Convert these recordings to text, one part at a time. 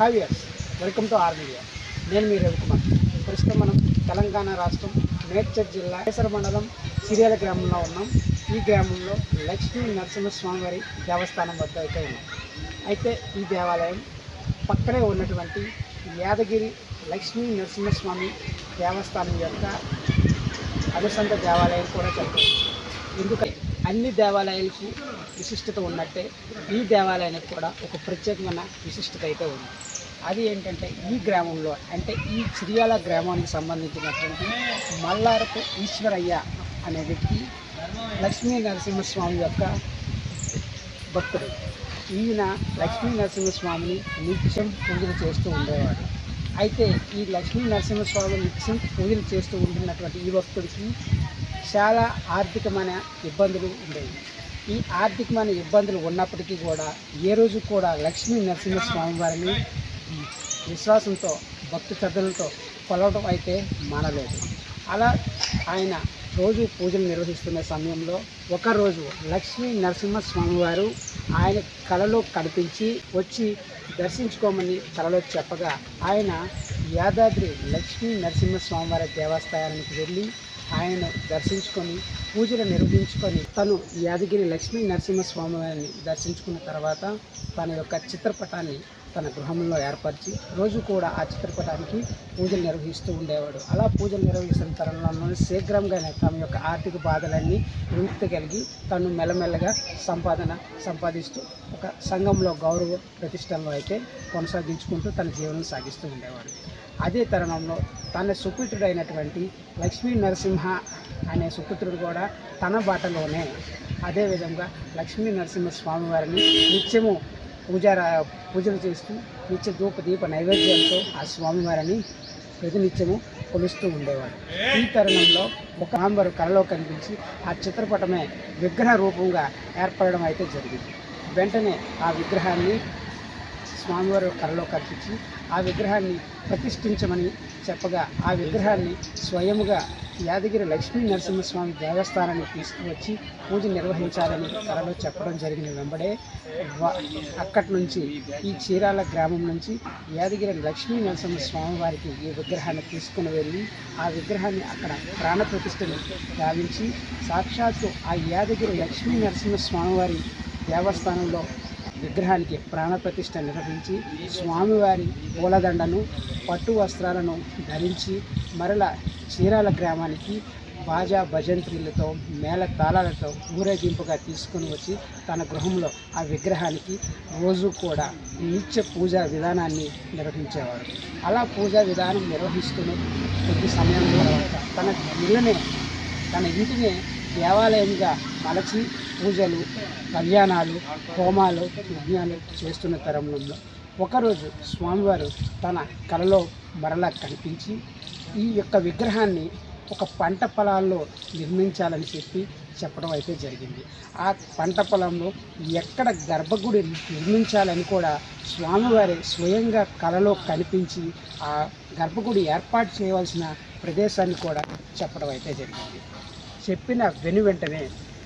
హావియర్స్ ఇయర్స్ welcome to R media నేను మీ రవికుమార్. ప్రస్తుతం మనం తెలంగాణ రాష్ట్రం మేడ్చల్ జిల్లా కేసర మండలం సిరియాల గ్రామంలో ఉన్నాం. ఈ గ్రామంలో లక్ష్మీ నరసింహస్వామి వారి దేవస్థానం వద్ద అయితే ఉన్నాం. అయితే ఈ దేవాలయం పక్కనే ఉన్నటువంటి యాదగిరి లక్ష్మీ నరసింహస్వామి దేవస్థానం యొక్క అనుసంధ దేవాలయం కూడా చెప్పవచ్చు ఎందుకంటే అన్ని దేవాలయాలకు విశిష్టత ఉన్నట్టే ఈ దేవాలయానికి కూడా ఒక ప్రత్యేకమైన విశిష్టత అయితే ఉంది. అది ఏంటంటే ఈ గ్రామంలో అంటే ఈ చిరియాల గ్రామానికి సంబంధించినటువంటి మల్లారపు ఈశ్వరయ్య అనే వ్యక్తి లక్ష్మీ నరసింహస్వామి యొక్క భక్తుడు. ఈయన లక్ష్మీ నరసింహస్వామిని నిత్యం పూజలు చేస్తూ ఉండేవాడు. అయితే ఈ లక్ష్మీ నరసింహస్వామి నిత్యం పూజలు చేస్తూ ఉంటున్నటువంటి ఈ భక్తుడికి చాలా ఆర్థికమైన ఇబ్బందులు ఉండేవి. ఈ ఆర్థికమైన ఇబ్బందులు ఉన్నప్పటికీ కూడా ఏ రోజు కూడా లక్ష్మీ నరసింహస్వామి వారిని విశ్వాసంతో భక్తి శ్రద్ధలతో కొలవడం అయితే మానలేదు. అలా ఆయన రోజు పూజలు నిర్వహిస్తున్న సమయంలో ఒకరోజు లక్ష్మీ నరసింహస్వామి వారు ఆయన కలలో కనిపించి వచ్చి దర్శించుకోమని కలలో చెప్పగా ఆయన యాదాద్రి లక్ష్మీ నరసింహస్వామి వారి దేవస్థానానికి వెళ్ళి ఆయన దర్శించుకొని పూజలు నిర్వహించుకొని తను యాదగిరి లక్ష్మీ నరసింహస్వామి వారిని దర్శించుకున్న తర్వాత తన యొక్క చిత్రపటాన్ని తన గృహంలో ఏర్పరిచి రోజు కూడా ఆ చిత్రపటానికి పూజలు నిర్వహిస్తూ ఉండేవాడు. అలా పూజలు నిర్వహిస్తున్న తరుణంలో శీఘ్రంగానే తమ యొక్క ఆర్థిక బాధలన్నీ విముక్తి కలిగి తను మెల్లమెల్లగా సంపాదన సంపాదిస్తూ ఒక సంఘంలో గౌరవ ప్రతిష్టలను అయితే కొనసాగించుకుంటూ తన జీవనం సాగిస్తూ ఉండేవాడు. అదే తరుణంలో తన సుపుత్రుడైనటువంటి లక్ష్మీ నరసింహ అనే సుపుత్రుడు కూడా తన బాటలోనే. అదేవిధంగా లక్ష్మీ నరసింహ స్వామి వారిని నిత్యము పూజార పూజలు చేస్తూ నిత్య ధూప దీప నైవేద్యంతో ఆ స్వామివారిని ప్రతినిత్యము కొలుస్తూ ఉండేవాడు. ఈ తరుణంలో ఒక ఆంబరు కళలో కనిపించి ఆ చిత్రపటమే విగ్రహ రూపంగా ఏర్పడడం అయితే జరిగింది. వెంటనే ఆ విగ్రహాన్ని స్వామివారి కళలో కల్పించి ఆ విగ్రహాన్ని ప్రతిష్ఠించమని చెప్పగా ఆ విగ్రహాన్ని స్వయముగా యాదగిరి లక్ష్మీ నరసింహస్వామి దేవస్థానానికి తీసుకువచ్చి పూజ నిర్వహించాలని కళలో చెప్పడం జరిగిన వెంబడే. అక్కడి నుంచి ఈ చీరాల గ్రామం నుంచి యాదగిరి లక్ష్మీ నరసింహస్వామి వారికి ఈ విగ్రహాన్ని తీసుకుని వెళ్ళి ఆ విగ్రహాన్ని అక్కడ ప్రాణ ప్రతిష్టని గావించి సాక్షాత్తు ఆ యాదగిరి లక్ష్మీ నరసింహ స్వామివారి దేవస్థానంలో విగ్రహానికి ప్రాణప్రతిష్ఠ నిర్వహించి స్వామివారి పూలదండను పట్టు వస్త్రాలను ధరించి మరల చీరాల గ్రామానికి బాజా భజంత్రీలతో మేళ తాళాలతో ఊరేగింపుగా తీసుకుని వచ్చి తన గృహంలో ఆ విగ్రహానికి రోజు కూడా నిత్య పూజా విధానాన్ని నిర్వహించేవాడు అలా పూజా విధానం నిర్వహిస్తున్న కొద్ది సమయం తర్వాత తన ఇళ్ళనే తన ఇంటిని దేవాలయంగా మలచి పూజలు కళ్యాణాలు హోమాలు యజ్ఞాలు చేస్తున్న తరుణంలో ఒకరోజు స్వామివారు తన కలలో మరలా కనిపించి ఈ యొక్క విగ్రహాన్ని ఒక పంట పొలాల్లో నిర్మించాలని చెప్పి చెప్పడం అయితే జరిగింది. ఆ పంట పొలంలో ఎక్కడ గర్భగుడి నిర్మించాలని కూడా స్వామివారి స్వయంగా కలలో కనిపించి ఆ గర్భగుడి ఏర్పాటు చేయవలసిన ప్రదేశాన్ని కూడా చెప్పడం అయితే జరిగింది. చెప్పిన వెను వెంటనే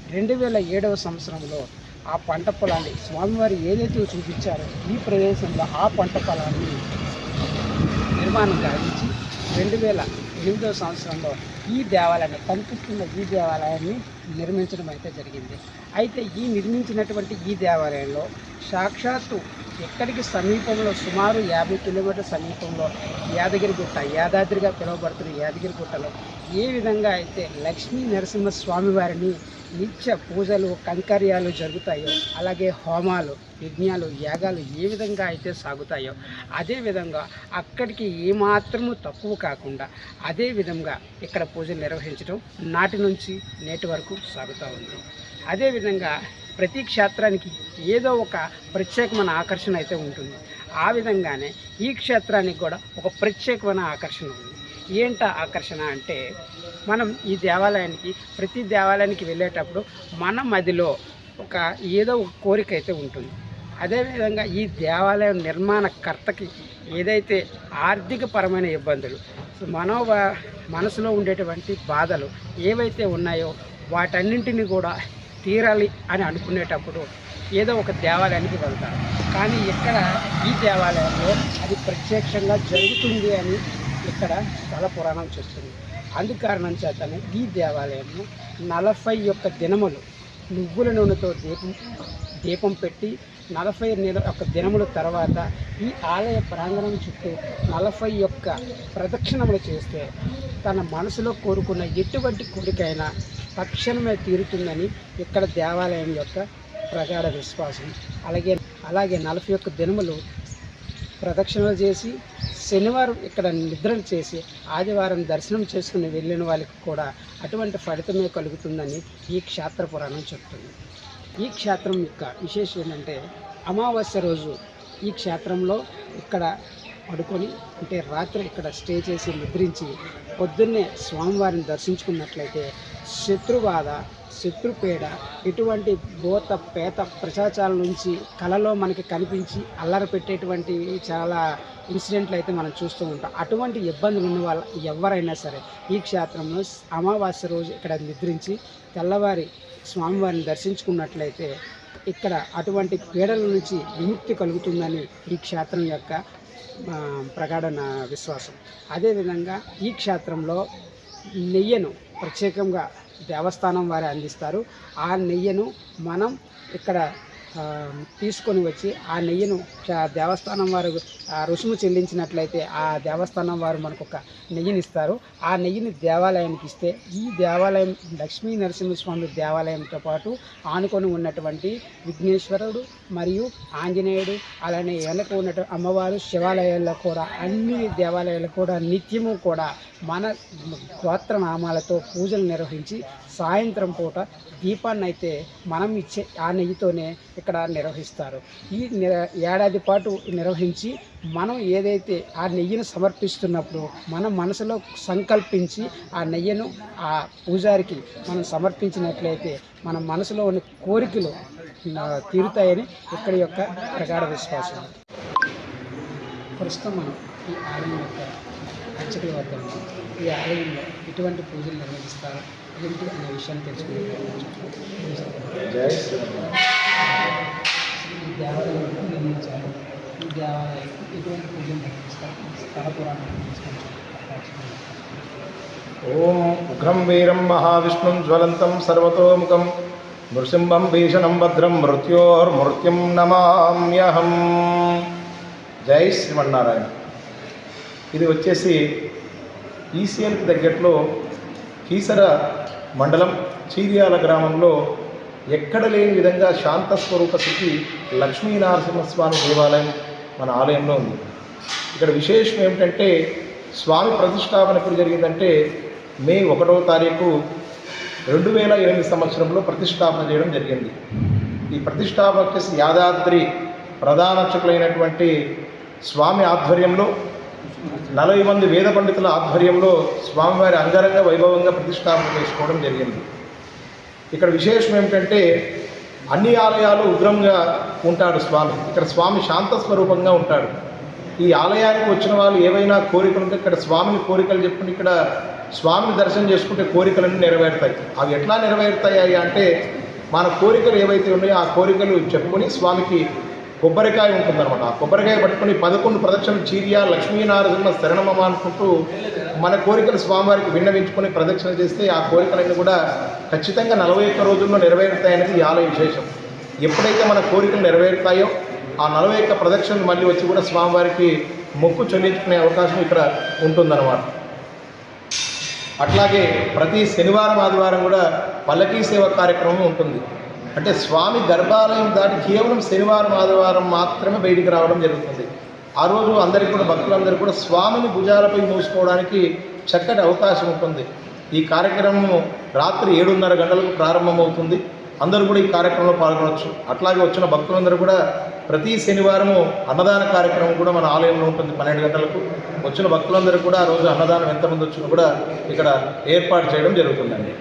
రెండు వేల ఏడవ సంవత్సరంలో ఆ పంట పొలాన్ని స్వామివారు ఏదైతే చూపించారో ఈ ప్రదేశంలో ఆ పంట పొలాన్ని నిర్మాణం గావించి రెండు వేల ఎనిమిదవ సంవత్సరంలో ఈ దేవాలయాన్ని కనిపిస్తున్న ఈ దేవాలయాన్ని నిర్మించడం అయితే జరిగింది. అయితే ఈ నిర్మించినటువంటి ఈ దేవాలయంలో సాక్షాత్తు ఎక్కడికి సమీపంలో సుమారు యాభై కిలోమీటర్ల సమీపంలో యాదగిరి గుట్ట యాదాద్రిగా పిలువబడుతున్న యాదగిరి గుట్టలో ఏ విధంగా అయితే లక్ష్మీ నరసింహ స్వామివారిని నిత్య పూజలు కంకర్యాలు జరుగుతాయో అలాగే హోమాలు యజ్ఞాలు యాగాలు ఏ విధంగా అయితే సాగుతాయో అదే విధంగా అక్కడికి ఏమాత్రము తక్కువ కాకుండా అదే విధంగా ఇక్కడ పూజలు నిర్వహించడం నాటి నుంచి నేటి వరకు సాగుతూ ఉంది. అదేవిధంగా ప్రతి క్షేత్రానికి ఏదో ఒక ప్రత్యేకమైన ఆకర్షణ అయితే ఉంటుంది. ఆ విధంగానే ఈ క్షేత్రానికి కూడా ఒక ప్రత్యేకమైన ఆకర్షణ ఉంది. ఏంట ఆకర్షణ అంటే మనం ఈ దేవాలయానికి ప్రతి దేవాలయానికి వెళ్ళేటప్పుడు మన మదిలో ఒక ఏదో ఒక కోరిక అయితే ఉంటుంది. అదేవిధంగా ఈ దేవాలయం నిర్మాణకర్తకి ఏదైతే ఆర్థికపరమైన ఇబ్బందులు మనో మనసులో ఉండేటువంటి బాధలు ఏవైతే ఉన్నాయో వాటన్నింటినీ కూడా తీరాలి అని అనుకునేటప్పుడు ఏదో ఒక దేవాలయానికి వెళ్తారు. కానీ ఇక్కడ ఈ దేవాలయంలో అది ప్రత్యక్షంగా జరుగుతుంది అని ఇక్కడ స్థల పురాణం చెప్తుంది అందు కారణం చేతనే ఈ దేవాలయంలో నలభై యొక్క దినములు నువ్వుల నూనెతో దీపం దీపం పెట్టి నలభై నెల యొక్క దినముల తర్వాత ఈ ఆలయ ప్రాంగణం చుట్టూ నలభై యొక్క ప్రదక్షిణములు చేస్తే తన మనసులో కోరుకున్న ఎటువంటి కోరికైనా తక్షణమే తీరుతుందని ఇక్కడ దేవాలయం యొక్క ప్రగాఢ విశ్వాసం. అలాగే అలాగే నలభై యొక్క దినములు ప్రదక్షిణలు చేసి శనివారం ఇక్కడ నిద్రలు చేసి ఆదివారం దర్శనం చేసుకుని వెళ్ళిన వాళ్ళకి కూడా అటువంటి ఫలితమే కలుగుతుందని ఈ క్షేత్ర పురాణం చెప్తుంది. ఈ క్షేత్రం యొక్క విశేషం ఏంటంటే అమావాస్య రోజు ఈ క్షేత్రంలో ఇక్కడ పడుకొని అంటే రాత్రి ఇక్కడ స్టే చేసి నిద్రించి పొద్దున్నే స్వామివారిని దర్శించుకున్నట్లయితే శత్రుబాధ శత్రుపీడ ఎటువంటి భూత పేత ప్రచాచాల నుంచి కళలో మనకి కనిపించి అల్లరి పెట్టేటువంటి చాలా ఇన్సిడెంట్లు అయితే మనం చూస్తూ ఉంటాం. అటువంటి ఇబ్బందులు ఉన్న వాళ్ళ ఎవరైనా సరే ఈ క్షేత్రంలో అమావాస్య రోజు ఇక్కడ నిద్రించి తెల్లవారి స్వామివారిని దర్శించుకున్నట్లయితే ఇక్కడ అటువంటి పీడల నుంచి విముక్తి కలుగుతుందని ఈ క్షేత్రం యొక్క ప్రగాఢ నా విశ్వాసం. అదేవిధంగా ఈ క్షేత్రంలో నెయ్యను ప్రత్యేకంగా దేవస్థానం వారే అందిస్తారు. ఆ నెయ్యను మనం ఇక్కడ తీసుకొని వచ్చి ఆ నెయ్యిను దేవస్థానం వారు ఆ రుసుము చెల్లించినట్లయితే ఆ దేవస్థానం వారు మనకు ఒక నెయ్యిని ఇస్తారు ఆ నెయ్యిని దేవాలయానికి ఇస్తే ఈ దేవాలయం లక్ష్మీ నరసింహస్వామి దేవాలయంతో పాటు ఆనుకొని ఉన్నటువంటి విఘ్నేశ్వరుడు మరియు ఆంజనేయుడు అలానే వెనక ఉన్నటువంటి అమ్మవారు శివాలయాల్లో కూడా అన్ని దేవాలయాలు కూడా నిత్యము కూడా మన గోత్రనామాలతో పూజలు నిర్వహించి సాయంత్రం పూట దీపాన్ని అయితే మనం ఇచ్చే ఆ నెయ్యితోనే ఇక్కడ నిర్వహిస్తారు. ఈ ఏడాది పాటు నిర్వహించి మనం ఏదైతే ఆ నెయ్యిని సమర్పిస్తున్నప్పుడు మన మనసులో సంకల్పించి ఆ నెయ్యను ఆ పూజారికి మనం సమర్పించినట్లయితే మన మనసులో ఉన్న కోరికలు తీరుతాయని ఇక్కడి యొక్క ప్రగాఢ విశ్వాసం. ప్రస్తుతం మనం ఈ ఆలయం యొక్క అర్చకుల వద్ద ఈ ఆలయంలో ఎటువంటి పూజలు నిర్వహిస్తారు? ఏంటి అనే విషయాన్ని తెలుసుకునే ఎటువంటి పూజలు నిర్వహిస్తారు. ఓం ఉగ్రం వీరం మహావిష్ణుం జ్వలంతం సర్వతోముఖం నృసింహం భీషణం భద్రం మృత్యోర్మృత్యుం నమామ్యహం. జై శ్రీమన్నారాయణ. ఇది వచ్చేసి ఈసీఎల్కి దగ్గరలో కీసర మండలం చీరియాల గ్రామంలో ఎక్కడ లేని విధంగా శాంత స్వరూప స్థితి లక్ష్మీనరసింహస్వామి దేవాలయం మన ఆలయంలో ఉంది. ఇక్కడ విశేషం ఏమిటంటే స్వామి ప్రతిష్టాపన ఎప్పుడు జరిగిందంటే మే ఒకటవ తారీఖు రెండు వేల ఎనిమిది సంవత్సరంలో ప్రతిష్టాపన చేయడం జరిగింది. ఈ ప్రతిష్టాపన వచ్చేసి యాదాద్రి ప్రధాన అర్చకులైనటువంటి స్వామి ఆధ్వర్యంలో నలభై మంది వేద పండితుల ఆధ్వర్యంలో స్వామివారి అంగరంగ వైభవంగా ప్రతిష్టాపన చేసుకోవడం జరిగింది. ఇక్కడ విశేషం ఏమిటంటే అన్ని ఆలయాలు ఉగ్రంగా ఉంటాడు స్వామి. ఇక్కడ స్వామి శాంత స్వరూపంగా ఉంటాడు. ఈ ఆలయానికి వచ్చిన వాళ్ళు ఏవైనా కోరికలు ఉంటే ఇక్కడ స్వామిని కోరికలు చెప్పుకుని ఇక్కడ స్వామిని దర్శనం చేసుకుంటే కోరికలన్నీ నెరవేరుతాయి. అవి ఎట్లా నెరవేరుతాయి అంటే మన కోరికలు ఏవైతే ఉన్నాయో ఆ కోరికలు చెప్పుకొని స్వామికి కొబ్బరికాయ ఉంటుందన్నమాట. ఆ కొబ్బరికాయ పట్టుకొని పదకొండు ప్రదక్షిణలు చీర్య లక్ష్మీనారసింహ శరణమమ అనుకుంటూ మన కోరికలు స్వామివారికి విన్నవించుకొని ప్రదక్షిణ చేస్తే ఆ కోరికలన్నీ కూడా ఖచ్చితంగా నలభై ఒక్క రోజుల్లో నెరవేరుతాయనేది ఈ ఆలయ విశేషం. ఎప్పుడైతే మన కోరికలు నెరవేరుతాయో ఆ నలభై ఒక్క ప్రదక్షిణలు మళ్ళీ వచ్చి కూడా స్వామివారికి మొక్కు చెల్లించుకునే అవకాశం ఇక్కడ ఉంటుందన్నమాట. అట్లాగే ప్రతి శనివారం ఆదివారం కూడా పల్లకీ సేవ కార్యక్రమం ఉంటుంది. అంటే స్వామి గర్భాలయం దాటి కేవలం శనివారం ఆదివారం మాత్రమే బయటికి రావడం జరుగుతుంది. ఆ రోజు అందరికీ కూడా భక్తులందరూ కూడా స్వామిని భుజాలపై మూసుకోవడానికి చక్కటి అవకాశం ఉంటుంది. ఈ కార్యక్రమం రాత్రి ఏడున్నర గంటలకు ప్రారంభమవుతుంది. అందరూ కూడా ఈ కార్యక్రమంలో పాల్గొనవచ్చు అట్లాగే వచ్చిన భక్తులందరూ కూడా ప్రతి శనివారము అన్నదాన కార్యక్రమం కూడా మన ఆలయంలో ఉంటుంది పన్నెండు గంటలకు. వచ్చిన భక్తులందరూ కూడా ఆ రోజు అన్నదానం ఎంతమంది వచ్చినా కూడా ఇక్కడ ఏర్పాటు చేయడం జరుగుతుందండి.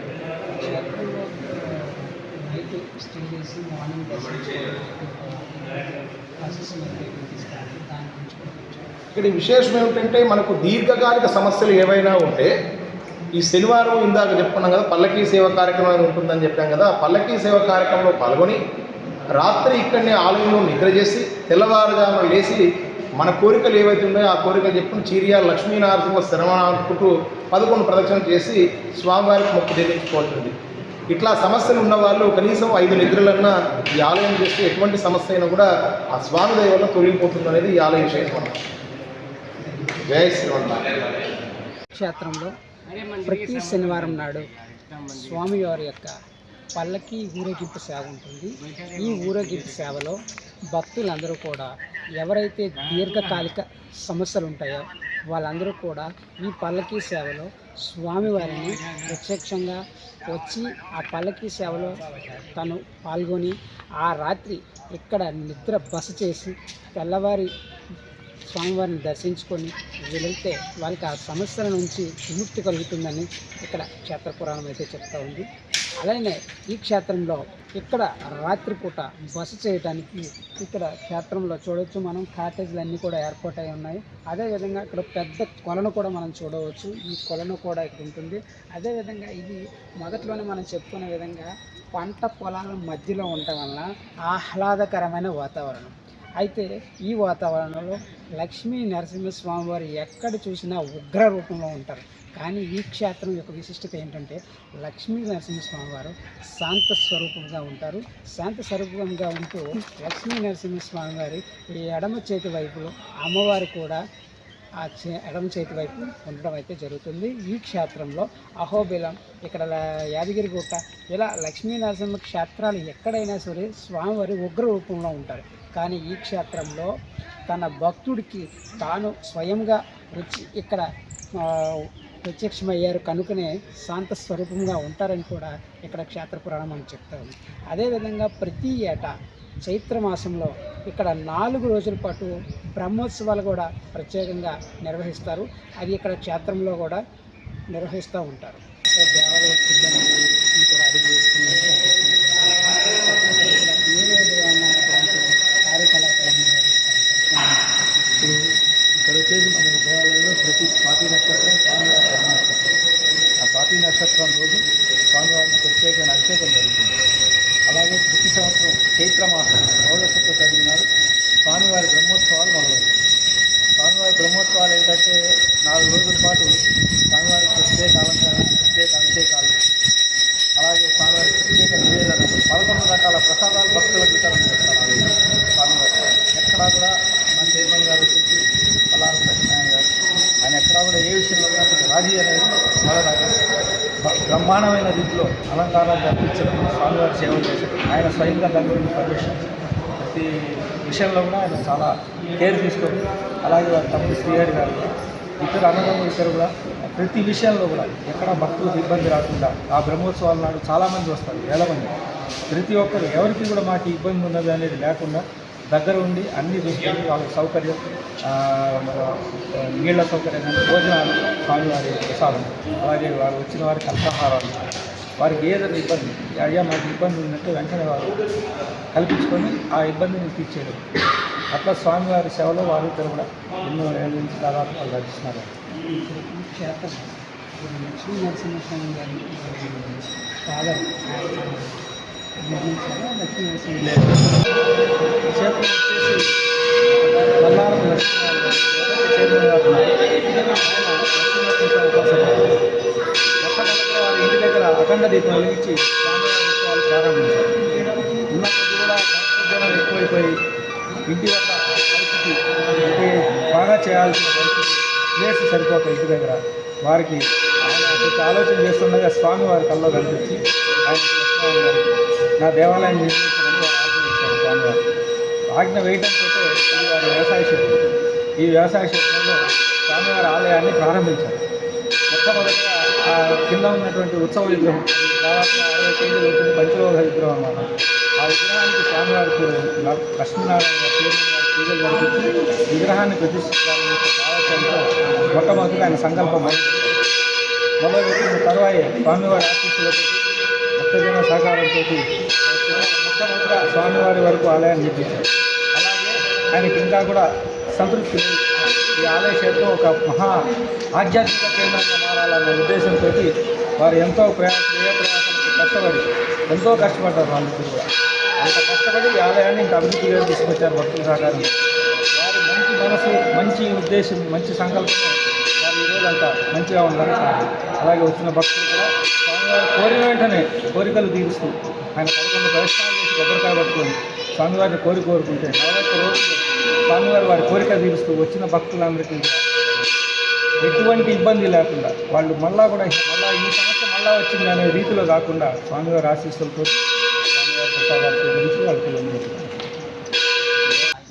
స్టే చేసి మార్నింగ్ ప్రాసెస్ ఇక్కడ విశేషం ఏమిటంటే మనకు దీర్ఘకాలిక సమస్యలు ఏవైనా ఉంటే ఈ శనివారం ఇందాక చెప్పుకున్నాం కదా పల్లకీ సేవ కార్యక్రమం ఉంటుందని చెప్పాం కదా ఆ పల్లకీ సేవ కార్యక్రమంలో పాల్గొని రాత్రి ఇక్కడనే ఆలయంలో నిద్ర చేసి తెల్లవారుజామున లేచి మన కోరికలు ఏవైతే ఉన్నాయో ఆ కోరికలు చెప్పుకుని చీరియా లక్ష్మీనారసింహ శరవణానుకుంటూ పదకొండు ప్రదక్షిణలు చేసి స్వామివారికి మొక్కు చెల్లించుకోవాల్సింది ఇట్లా సమస్యలు ఉన్నవాళ్ళు కనీసం ఐదు నిద్రలన్నా ఈ ఆలయం చేస్తే ఎటువంటి సమస్య అయినా కూడా ఆ స్వామి దయ వల్ల తొలగిపోతుంది అనేది ఈ ఆలయ విశేషం. జయ క్షేత్రంలో ప్రతి శనివారం నాడు స్వామివారి యొక్క పల్లకి ఊరేగింపు సేవ ఉంటుంది. ఈ ఊరేగింపు సేవలో భక్తులందరూ కూడా ఎవరైతే దీర్ఘకాలిక సమస్యలు ఉంటాయో వాళ్ళందరూ కూడా ఈ పల్లకీ సేవలో స్వామివారిని ప్రత్యక్షంగా వచ్చి ఆ పల్లకీ సేవలో తను పాల్గొని ఆ రాత్రి ఇక్కడ నిద్ర బస చేసి తెల్లవారి స్వామివారిని దర్శించుకొని వెళితే వాళ్ళకి ఆ సమస్యల నుంచి విముక్తి కలుగుతుందని ఇక్కడ క్షేత్ర పురాణం అయితే చెప్తా ఉంది. అలానే ఈ క్షేత్రంలో ఇక్కడ రాత్రిపూట బస చేయడానికి ఇక్కడ క్షేత్రంలో చూడవచ్చు మనం. కాటేజీలు అన్నీ కూడా అయి ఉన్నాయి. అదేవిధంగా ఇక్కడ పెద్ద కొలను కూడా మనం చూడవచ్చు. ఈ కొలను కూడా ఇక్కడ ఉంటుంది. అదేవిధంగా ఇది మొదట్లోనే మనం చెప్పుకునే విధంగా పంట పొలాల మధ్యలో ఉండటం వలన ఆహ్లాదకరమైన వాతావరణం. అయితే ఈ వాతావరణంలో లక్ష్మీ నరసింహస్వామి వారు ఎక్కడ చూసినా ఉగ్ర రూపంలో ఉంటారు. కానీ ఈ క్షేత్రం యొక్క విశిష్టత ఏంటంటే లక్ష్మీ నరసింహస్వామి వారు శాంత స్వరూపంగా ఉంటారు. శాంత స్వరూపంగా ఉంటూ లక్ష్మీ నరసింహస్వామి వారి ఈ ఎడమ చేతి వైపులో అమ్మవారు కూడా ఆ చే ఎడమ చేతి వైపు ఉండడం అయితే జరుగుతుంది. ఈ క్షేత్రంలో అహోబిలం ఇక్కడ యాదగిరి యాదగిరిగుట్ట ఇలా లక్ష్మీ నరసింహ క్షేత్రాలు ఎక్కడైనా సరే స్వామివారి ఉగ్ర రూపంలో ఉంటారు. కానీ ఈ క్షేత్రంలో తన భక్తుడికి తాను స్వయంగా వచ్చి ఇక్కడ ప్రత్యక్షమయ్యారు. కనుకనే శాంత స్వరూపంగా ఉంటారని కూడా ఇక్కడ క్షేత్ర పురాణం అని చెప్తా ఉంది. అదేవిధంగా ప్రతి ఏటా చైత్ర మాసంలో ఇక్కడ నాలుగు రోజుల పాటు బ్రహ్మోత్సవాలు కూడా ప్రత్యేకంగా నిర్వహిస్తారు. అది ఇక్కడ క్షేత్రంలో కూడా నిర్వహిస్తూ ఉంటారు. దేవాలయ కూడా అడిగి ఇక్కడ ఏ విధమైనటువంటి కార్యకలాపాలను నిర్వహిస్తారు? ఇప్పుడు ఇక్కడ వచ్చేసి మన దేవాలయంలో ప్రతి స్వాతి నక్షత్రం స్వామివారి జన్మ ఆ స్వాతి నక్షత్రం రోజు స్వామివారికి ప్రత్యేకమైన అభిషేకం జరుగుతుంది. అలాగే ప్రతి సంవత్సరం చైత్రమాసం పౌరసత్వ చదివిన నాడు స్వామివారి బ్రహ్మోత్సవాలు మొదలవుతాయి. స్వామివారి బ్రహ్మోత్సవాలు ఏంటంటే నాలుగు రోజుల పాటు స్వామివారి ప్రత్యేక అలంకరణ ప్రత్యేక అభిషేకాలు అలాగే స్వామివారి ప్రత్యేక నివేదన పదకొండు రకాల ప్రసాదాలు భక్తులకు వితరణ చేస్తారు. స్వామివారి ఎక్కడా కూడా మన చైర్మన్ గారు వచ్చేసి పలానా లక్ష్మీనారాయణ గారు ఆయన ఎక్కడా కూడా ఏ విషయంలో కూడా కొంచెం రాజీ అనేది బ్రహ్మాండమైన రీతిలో అలంకారాలు జరిపించడం స్వామివారి సేవలు చేశారు ఆయన స్వయంగా దగ్గర నుండి ప్రతి విషయంలో కూడా ఆయన చాలా కేర్ తీసుకొని అలాగే వారి తమ్ముడు శ్రీహరి గారు ఇద్దరు అన్నదమ్ములు ఇద్దరు కూడా ప్రతి విషయంలో కూడా ఎక్కడ భక్తులకు ఇబ్బంది రాకుండా ఆ బ్రహ్మోత్సవాల నాడు చాలామంది వస్తారు వేల మంది. ప్రతి ఒక్కరు ఎవరికి కూడా మాకు ఇబ్బంది ఉన్నది అనేది లేకుండా దగ్గర ఉండి అన్ని చూసుకొని వాళ్ళకి సౌకర్యం నీళ్ళ నీళ్ళ సౌకర్యం కానీ భోజనాలు స్వామివారి ప్రసాదం అలాగే వారు వచ్చిన వారికి అల్పాహారాలు వారికి ఏదైనా ఇబ్బంది అయ్యా మాకు ఇబ్బంది ఉందంటే వెంటనే వారు కల్పించుకొని ఆ ఇబ్బందిని తీర్చేయడం. అట్లా స్వామివారి సేవలో వారు ఇద్దరు కూడా ఎన్నో ఏళ్ళ నుంచి దాదాపు వాళ్ళు నడుస్తున్నారు లక్ష్మీ నరసింహస్వామి గారి ఫాదర్ క్షేత్రం వచ్చేసి వారి ఇంటి దగ్గర అఖండ దీపం వెలిగించి ఉత్సవాలు ప్రారంభించారు ఉన్న కూడా భక్తజనం ఎక్కువైపోయి ఇంటి వద్ద పరిస్థితి బాగా చేయాల్సిన పరిస్థితి ప్లేస్ సరిపోక ఇంటి దగ్గర వారికి ఆయన ఆలోచన చేస్తుండగా స్వామి వారి కల్లో కనిపించి ఆయన లక్ష్మీనారాయణ గారికి నా దేవాలయం నిర్మించడానికి వారు ఆజ్ఞ స్వామివారు. ఆజ్ఞ వేయడంతో ఇది వారి వ్యవసాయ క్షేత్రం. ఈ వ్యవసాయ క్షేత్రంలో స్వామివారి ఆలయాన్ని ప్రారంభించారు. మొట్టమొదటిగా ఆ కింద ఉన్నటువంటి ఉత్సవ విగ్రహం అది దాదాపు అరవై కేజీలు ఉంటుంది పంచలోహ విగ్రహం అన్నమాట. ఆ విగ్రహానికి స్వామివారికి లక్ష్మీనారాయణ పూజలు జరిపించి విగ్రహాన్ని ప్రతిష్ఠించాలని చెప్పి ఆలోచనతో మొట్టమొదటిగా ఆయన సంకల్పం అయింది. మొదలుపెట్టిన తరువాయే స్వామివారి ఆశీస్సులతో భక్తజన సహకారంతో మొట్టమొదటిగా స్వామివారి వరకు ఆలయాన్ని నిర్మించారు. అలాగే ఆయనకి ఇంకా కూడా సంతృప్తి ఈ ఆలయ క్షేత్రం ఒక మహా ఆధ్యాత్మిక కేంద్రంగా మారాలనే ఉద్దేశంతో వారు ఎంతో ప్రయాసం ఏ ప్రయాసానికి కష్టపడి ఎంతో కష్టపడ్డారు వాళ్ళిద్దరు కూడా. అంత కష్టపడి ఈ ఆలయాన్ని ఇంత అభివృద్ధిగా తీసుకొచ్చారు భక్తుల సహకారం వారి మంచి మనసు మంచి ఉద్దేశం మంచి సంకల్పం వారి ఈరోజు అంత మంచిగా ఉండాలి అలాగే వచ్చిన భక్తులు కూడా కోరిన వెంటనే కోరికలు తీరుస్తూ ఆయన పదకొండు ప్రదర్శనాలు చేసి కొబ్బరికాయ పట్టుకొని స్వామివారిని కోరి కోరుకుంటే నలభై రోజులు స్వామివారు వారి కోరిక తీరుస్తూ వచ్చిన భక్తులందరికీ ఎటువంటి ఇబ్బంది లేకుండా వాళ్ళు మళ్ళా కూడా మళ్ళా ఈ సమస్య మళ్ళా వచ్చింది అనే రీతిలో కాకుండా స్వామివారి ఆశీస్సులతో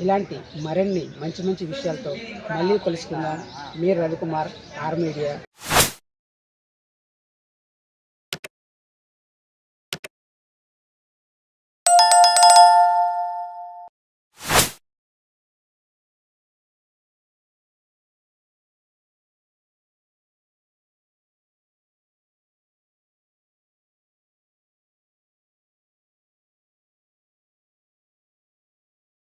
ఇలాంటి మరిన్ని మంచి మంచి విషయాలతో మళ్ళీ కలుసుకుందాం. మీరు రవికుమార్ ఆర్ మీడియా.